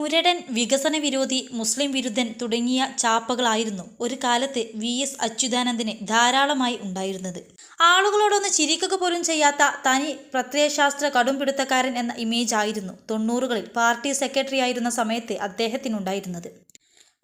മുരടൻ വികസന വിരോധി മുസ്ലിം വിരുദ്ധൻ തുടങ്ങിയ ചാപ്പകളായിരുന്നു ഒരു കാലത്ത് വി. എസ്. അച്യുതാനന്ദന് ധാരാളമായി ഉണ്ടായിരുന്നത്. ആളുകളോടൊന്ന് ചിരിക്കുക പോലും ചെയ്യാത്ത തനി പ്രത്യയശാസ്ത്ര കടുംപിടുത്തക്കാരൻ എന്ന ഇമേജ് ആയിരുന്നു തൊണ്ണൂറുകളിൽ പാർട്ടി സെക്രട്ടറി ആയിരുന്ന സമയത്ത് അദ്ദേഹത്തിനുണ്ടായിരുന്നത്.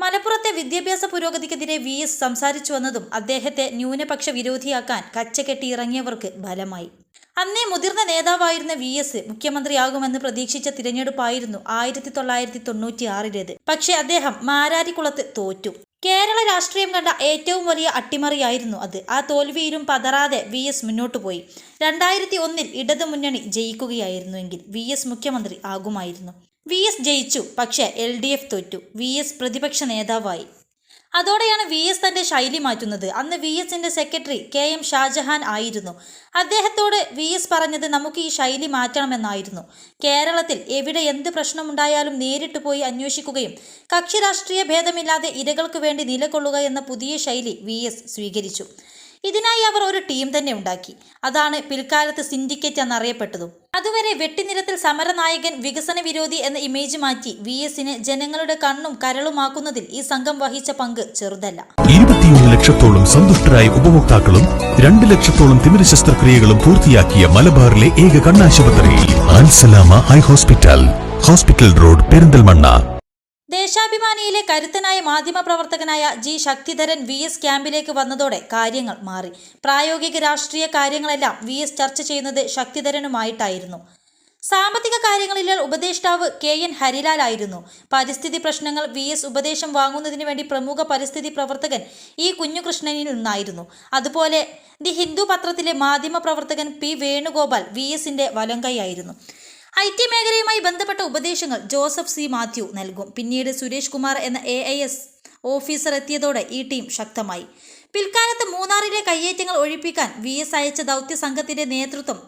മലപ്പുറത്തെ വിദ്യാഭ്യാസ പുരോഗതിക്കെതിരെ വി. എസ്. സംസാരിച്ചു വന്നതും അദ്ദേഹത്തെ ന്യൂനപക്ഷ വിരോധിയാക്കാൻ കച്ചകെട്ടി ഇറങ്ങിയവർക്ക് ഫലമായി അന്നേ മുതിർന്ന നേതാവായിരുന്ന വി എസ് മുഖ്യമന്ത്രിയാകുമെന്ന് പ്രതീക്ഷിച്ച തിരഞ്ഞെടുപ്പായിരുന്നു ആയിരത്തി തൊള്ളായിരത്തി തൊണ്ണൂറ്റി ആറിലേത് പക്ഷേ അദ്ദേഹം മാരാരിക്കുളത്ത് തോറ്റു. കേരള രാഷ്ട്രീയം കണ്ട ഏറ്റവും വലിയ അട്ടിമറിയായിരുന്നു അത്. ആ തോൽവിയിലും പതറാതെ വി എസ് മുന്നോട്ടു പോയി. രണ്ടായിരത്തി ഒന്നിൽ ഇടതു മുന്നണി ജയിക്കുകയായിരുന്നുവെങ്കിൽ വി എസ് മുഖ്യമന്ത്രി ആകുമായിരുന്നു. വി എസ് ജയിച്ചു പക്ഷേ എൽ ഡി എഫ് തോറ്റു. വി എസ് പ്രതിപക്ഷ നേതാവായി. അതോടെയാണ് വി എസ് തന്റെ ശൈലി മാറ്റുന്നത്. അന്ന് വി എസിന്റെ സെക്രട്ടറി കെ എം ഷാജഹാൻ ആയിരുന്നു. അദ്ദേഹത്തോട് വി എസ് പറഞ്ഞത് നമുക്ക് ഈ ശൈലി മാറ്റണമെന്നായിരുന്നു. കേരളത്തിൽ എവിടെ എന്ത് പ്രശ്നമുണ്ടായാലും നേരിട്ട് പോയി അന്വേഷിക്കുകയും കക്ഷി രാഷ്ട്രീയ ഭേദമില്ലാതെ ഇരകൾക്ക് വേണ്ടി നിലകൊള്ളുക എന്ന പുതിയ ശൈലി വി സ്വീകരിച്ചു. ഇതിനായി അവർ ഒരു ടീം തന്നെ ഉണ്ടാക്കി. അതാണ് പിൽക്കാലത്ത് സിൻഡിക്കേറ്റ് എന്നറിയപ്പെട്ടതും. അതുവരെ വെട്ടിനിരത്തിൽ സമരനായകൻ വികസന വിരോധി എന്ന ഇമേജ് മാറ്റി വി എസിന് ജനങ്ങളുടെ കണ്ണും കരളുമാക്കുന്നതിൽ ഈ സംഘം വഹിച്ച പങ്ക് ചെറുതല്ല. ഇരുപത്തിയൊന്ന് ലക്ഷത്തോളം സന്തുഷ്ടരായ ഉപഭോക്താക്കളും രണ്ട് ലക്ഷത്തോളം തിമിര ശസ്ത്രക്രിയകളും പൂർത്തിയാക്കിയ മലബാറിലെ ഏക കണ്ണാശുപത്രി ഹോസ്പിറ്റൽ. Hospital road Perinthalmanna. ദേശാഭിമാനിയിലെ കരുത്തനായ മാധ്യമപ്രവർത്തകനായ ജി ശക്തിധരൻ വി എസ് ക്യാമ്പിലേക്ക് വന്നതോടെ കാര്യങ്ങൾ മാറി. പ്രായോഗിക രാഷ്ട്രീയ കാര്യങ്ങളെല്ലാം വി എസ് ചർച്ച ചെയ്യുന്നത് ശക്തിധരനുമായിട്ടായിരുന്നു. സാമ്പത്തിക കാര്യങ്ങളിലെ ഉപദേഷ്ടാവ് കെ എൻ ഹരിലാൽ ആയിരുന്നു. പരിസ്ഥിതി പ്രശ്നങ്ങൾ വി എസ് ഉപദേശം വാങ്ങുന്നതിന് വേണ്ടി പ്രമുഖ പരിസ്ഥിതി പ്രവർത്തകൻ ഇ കുഞ്ഞുകൃഷ്ണനിൽ നിന്നായിരുന്നു. അതുപോലെ ദി ഹിന്ദു പത്രത്തിലെ മാധ്യമ പ്രവർത്തകൻ പി വേണുഗോപാൽ വി എസിന്റെ വലങ്കൈയായിരുന്നു ഐ ടി മേഖലയുമായി ബന്ധപ്പെട്ട ഉപദേശങ്ങൾ ജോസഫ് സി മാത്യു നൽകും. പിന്നീട് സുരേഷ് കുമാർ എന്ന എ ഐ എസ് ഓഫീസർ എത്തിയതോടെ ഈ ടീം ശക്തമായി. പിൽക്കാലത്ത് മൂന്നാറിലെ കയ്യേറ്റങ്ങൾ ഒഴിപ്പിക്കാൻ വി എസ് അയച്ച ദൗത്യ സംഘത്തിന്റെ നേതൃത്വം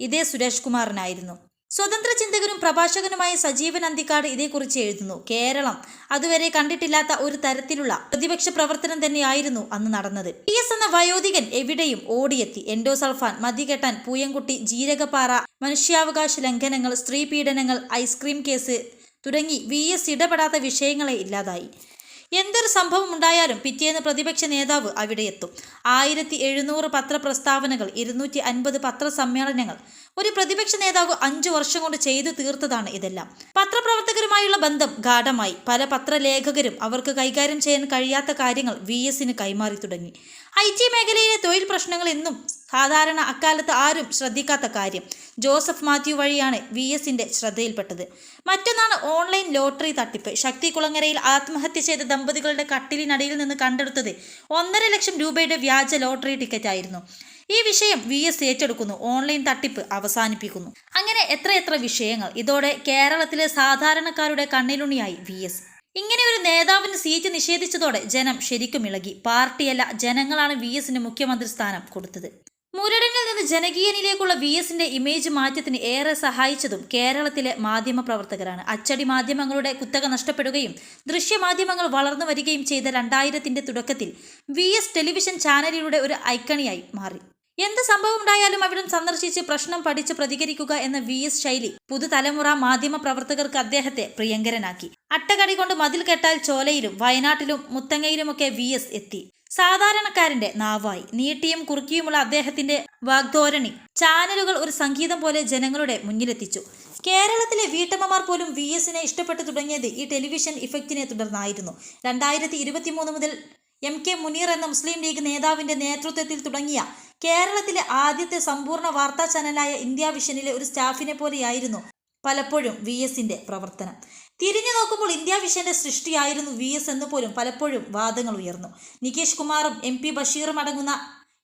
ഇതേ സുരേഷ് കുമാറിനായിരുന്നു. സ്വതന്ത്ര ചിന്തകനും പ്രഭാഷകനുമായ സജീവൻ അന്തിക്കാട് ഇതേക്കുറിച്ച് എഴുതുന്നു. കേരളം അതുവരെ കണ്ടിട്ടില്ലാത്ത ഒരു തരത്തിലുള്ള പ്രതിപക്ഷ പ്രവർത്തനം തന്നെയായിരുന്നു അന്ന് നടന്നത്. പി എസ് എന്ന വയോധികൻ എവിടെയും ഓടിയെത്തി. എൻഡോസൾഫാൻ മതികെട്ടാൻ പൂയംകുട്ടി ജീരകപ്പാറ മനുഷ്യാവകാശ ലംഘനങ്ങൾ സ്ത്രീ പീഡനങ്ങൾ ഐസ്ക്രീം കേസ് തുടങ്ങി വി എസ് ഇടപെടാത്ത വിഷയങ്ങളെ ഇല്ലാതായി. എന്തൊരു സംഭവം ഉണ്ടായാലും പിറ്റേന്ന് പ്രതിപക്ഷ നേതാവ് അവിടെ എത്തും. ആയിരത്തി എഴുന്നൂറ് പത്രപ്രസ്താവനകൾ ഇരുന്നൂറ്റി അൻപത് പത്രസമ്മേളനങ്ങൾ ഒരു പ്രതിപക്ഷ നേതാവ് അഞ്ചു വർഷം കൊണ്ട് ചെയ്തു തീർത്തതാണ് ഇതെല്ലാം. പത്രപ്രവർത്തകരുമായുള്ള ബന്ധം ഗാഠമായി. പല പത്രലേഖകരും അവർക്ക് കൈകാര്യം ചെയ്യാൻ കഴിയാത്ത കാര്യങ്ങൾ വി എസിന് കൈമാറി തുടങ്ങി. ഐ ടി മേഖലയിലെ തൊഴിൽ പ്രശ്നങ്ങൾ എന്നും സാധാരണ അക്കാലത്ത് ആരും ശ്രദ്ധിക്കാത്ത കാര്യം. ജോസഫ് മാത്യു വഴിയാണ് വി എസിന്റെ ശ്രദ്ധയിൽപ്പെട്ടത്. മറ്റൊന്നാണ് ഓൺലൈൻ ലോട്ടറി തട്ടിപ്പ്. ശക്തി കുളങ്ങരയിൽ ആത്മഹത്യ ചെയ്ത ദമ്പതികളുടെ കട്ടിലിനടിയിൽ നിന്ന് കണ്ടെടുത്തത് ഒന്നര ലക്ഷം രൂപയുടെ വ്യാജ ലോട്ടറി ടിക്കറ്റ് ആയിരുന്നു. ഈ വിഷയം വി എസ് ഏറ്റെടുക്കുന്നു. ഓൺലൈൻ തട്ടിപ്പ് അവസാനിപ്പിക്കുന്നു. അങ്ങനെ എത്രയെത്ര വിഷയങ്ങൾ. ഇതോടെ കേരളത്തിലെ സാധാരണക്കാരുടെ കണ്ണിലുണിയായി വി എസ്. ഇങ്ങനെ ഒരു നേതാവിന് സീറ്റ് നിഷേധിച്ചതോടെ ജനം ശരിക്കും ഇളകി. പാർട്ടിയല്ല ജനങ്ങളാണ് വി എസിന് മുഖ്യമന്ത്രി സ്ഥാനം കൊടുത്തത്. മുരടനിൽ നിന്ന് ജനകീയനിലേക്കുള്ള വി എസിന്റെ ഇമേജ് മാറ്റത്തിന് ഏറെ സഹായിച്ചതും കേരളത്തിലെ മാധ്യമ പ്രവർത്തകരാണ്. അച്ചടി മാധ്യമങ്ങളുടെ കുത്തക നഷ്ടപ്പെടുകയും ദൃശ്യമാധ്യമങ്ങൾ വളർന്നു വരികയും ചെയ്ത രണ്ടായിരത്തിന്റെ തുടക്കത്തിൽ വി എസ് ടെലിവിഷൻ ചാനലിലൂടെ ഒരു ഐക്കണിയായി മാറി. എന്ത് സംഭവം ഉണ്ടായാലും അവിടം സന്ദർശിച്ച് പ്രശ്നം പഠിച്ച് പ്രതികരിക്കുക എന്ന വി എസ് ശൈലി പുതുതലമുറ മാധ്യമ പ്രവർത്തകർക്ക് അദ്ദേഹത്തെ പ്രിയങ്കരനാക്കി. അട്ടകടി കൊണ്ട് മതിൽ കെട്ടാൽ ചോലയിലും വയനാട്ടിലും മുത്തങ്ങയിലുമൊക്കെ വി എസ് എത്തി. സാധാരണക്കാരന്റെ നാവായി നീട്ടിയും കുറുക്കിയുമുള്ള അദ്ദേഹത്തിന്റെ വാഗ്ധോരണി ചാനലുകൾ ഒരു സംഗീതം പോലെ ജനങ്ങളുടെ മുന്നിലെത്തിച്ചു. കേരളത്തിലെ വീട്ടമ്മമാർ പോലും വി എസിനെ ഇഷ്ടപ്പെട്ടു തുടങ്ങിയത് ഈ ടെലിവിഷൻ ഇഫക്റ്റിനെ തുടർന്നായിരുന്നു. രണ്ടായിരത്തി ഇരുപത്തി മൂന്ന് മുതൽ എം കെ മുനീർ എന്ന മുസ്ലിം ലീഗ് നേതാവിന്റെ നേതൃത്വത്തിൽ തുടങ്ങിയ കേരളത്തിലെ ആദ്യത്തെ സമ്പൂർണ വാർത്താ ചാനലായ ഇന്ത്യ വിഷനിലെ ഒരു സ്റ്റാഫിനെ പോലെയായിരുന്നു പലപ്പോഴും വി എസിന്റെ പ്രവർത്തനം. തിരിഞ്ഞു നോക്കുമ്പോൾ ഇന്ത്യ വിഷന്റെ സൃഷ്ടിയായിരുന്നു വി എസ് എന്ന് പോലും പലപ്പോഴും വാദങ്ങൾ ഉയർന്നു. നികേഷ് കുമാറും എം പി ബഷീറും അടങ്ങുന്ന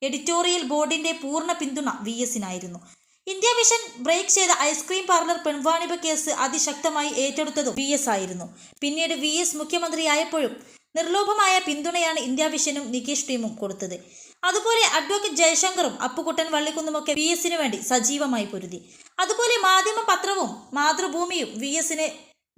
എഡിറ്റോറിയൽ ബോർഡിന്റെ പൂർണ പിന്തുണ വി എസിനായിരുന്നു. ഇന്ത്യ വിഷൻ ബ്രേക്ക് ചെയ്ത ഐസ്ക്രീം പാർലർ പെൺവാണിഭ കേസ് അതിശക്തമായി ഏറ്റെടുത്തതും വി എസ് ആയിരുന്നു. പിന്നീട് വി എസ് മുഖ്യമന്ത്രിയായപ്പോഴും നിർലോഭമായ പിന്തുണയാണ് ഇന്ത്യ വിഷനും നികേഷ് ടീമും കൊടുത്തത്. അതുപോലെ അഡ്വക്കേറ്റ് ജയശങ്കറും അപ്പുകുട്ടൻ വള്ളിക്കുന്നുമൊക്കെ വി എസിനു വേണ്ടി സജീവമായി പൊരുതി. അതുപോലെ മാധ്യമ പത്രവും മാതൃഭൂമിയും വി എസിനെ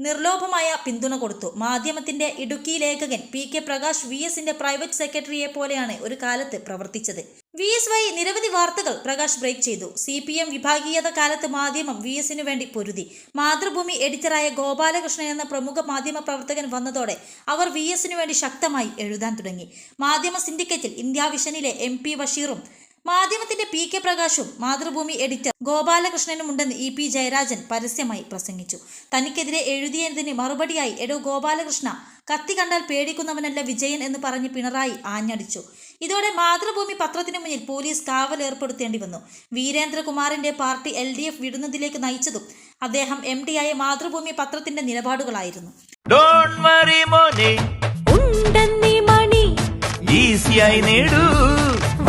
നിർലോഭമായ പിന്തുണ കൊടുത്തു. മാധ്യമത്തിന്റെ ഇടുക്കി ലേഖകൻ പി കെ പ്രകാശ് വി എസിന്റെ പ്രൈവറ്റ് സെക്രട്ടറിയെ പോലെയാണ് ഒരു കാലത്ത് പ്രവർത്തിച്ചത്. വി എസ് വൈ നിരവധി വാർത്തകൾ പ്രകാശ് ബ്രേക്ക് ചെയ്തു. സി പി എം വിഭാഗീയത കാലത്ത് മാധ്യമം വി എസിനു വേണ്ടി പൊരുതി. മാതൃഭൂമി എഡിറ്ററായ ഗോപാലകൃഷ്ണൻ എന്ന പ്രമുഖ മാധ്യമ പ്രവർത്തകൻ വന്നതോടെ അവർ വി എസിനു വേണ്ടി ശക്തമായി എഴുതാൻ തുടങ്ങി. മാധ്യമ സിൻഡിക്കറ്റിൽ ഇന്ത്യ വിഷനിലെ എം പി ബഷീറും മാധ്യമത്തിന്റെ പി കെ പ്രകാശും മാതൃഭൂമി എഡിറ്റർ ഗോപാലകൃഷ്ണനും ഉണ്ടെന്ന് ഇ പി ജയരാജൻ പരസ്യമായി പ്രസംഗിച്ചു. തനിക്കെതിരെ എഴുതിയതിന് മറുപടിയായി എടോ ഗോപാലകൃഷ്ണ കത്തി കണ്ടാൽ പേടിക്കുന്നവനല്ല വിജയൻ എന്ന് പറഞ്ഞ് പിണറായി ആഞ്ഞടിച്ചു. ഇതോടെ മാതൃഭൂമി പത്രത്തിന് മുന്നിൽ പോലീസ് കാവൽ ഏർപ്പെടുത്തേണ്ടി വന്നു. വീരേന്ദ്രകുമാറിന്റെ പാർട്ടി എൽ ഡി എഫ് വിടുന്നതിലേക്ക് നയിച്ചതും അദ്ദേഹം എം ആയ മാതൃഭൂമി പത്രത്തിന്റെ നിലപാടുകളായിരുന്നു. ഡോണ്ട് വറി മോനെ. ഉണ്ടെന്നീ മണി. ഈസിയായി നേടൂ.